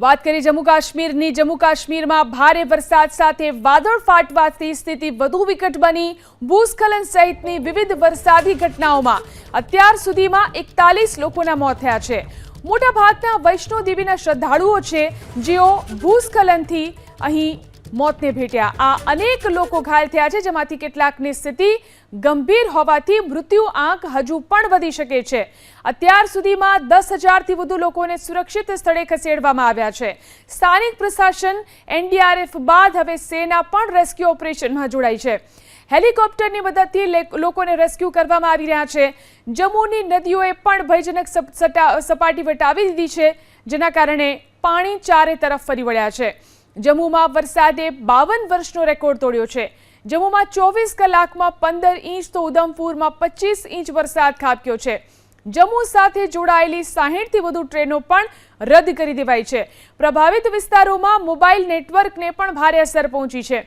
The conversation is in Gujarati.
વાત કરી જમ્મુ કાશ્મીરની. જમ્મુ કાશ્મીરમાં ભારે વરસાદ સાથે વાદળ ફાટવાથી સ્થિતિ વધુ વિકટ બની. ભૂસ્ખલન સહિતની વિવિધ વરસાદી ઘટનાઓમાં અત્યાર સુધીમાં એકતાલીસ લોકોના મોત થયા છે. મોટાભાગના વૈષ્ણોદેવીના શ્રદ્ધાળુઓ છે, જેઓ ભૂસ્ખલનથી અહીં મોતને ભેટ્યા. આ અનેક લોકો ઘાયલ થયા છે, જેમાંથી કેટલાકની સ્થિતિ ગંભીર હોવાથી મૃત્યુ આંક હજુ પણ વધી શકે છે. અત્યાર સુધીમાં દસ હજારથી વધુ લોકોને સુરક્ષિત સ્થળે ખસેડવામાં આવ્યા છે. સ્થાનિક પ્રશાસન, એનડીઆરએફ બાદ હવે સેના પણ રેસ્ક્યુ ઓપરેશનમાં જોડાઈ છે. હેલિકોપ્ટરની મદદથી લોકોને રેસ્ક્યુ કરવામાં આવી રહ્યા છે. જમ્મુની નદીઓએ પણ ભયજનક સપાટી વટાવી દીધી છે, જેના કારણે પાણી ચારે તરફ ફરી વળ્યા છે. જમ્મુમાં વરસાદે બાવન વર્ષનો રેકોર્ડ તોડ્યો છે. જમ્મુમાં ચોવીસ કલાકમાં પંદર ઇંચ તો ઉધમપુરમાં પચીસ ઇંચ વરસાદ ખાબક્યો છે. જમ્મુ સાથે જોડાયેલી સાહીઠથી વધુ ટ્રેનો પણ રદ કરી દેવાઈ છે. પ્રભાવિત વિસ્તારોમાં મોબાઈલ નેટવર્કને પણ ભારે અસર પહોંચી છે.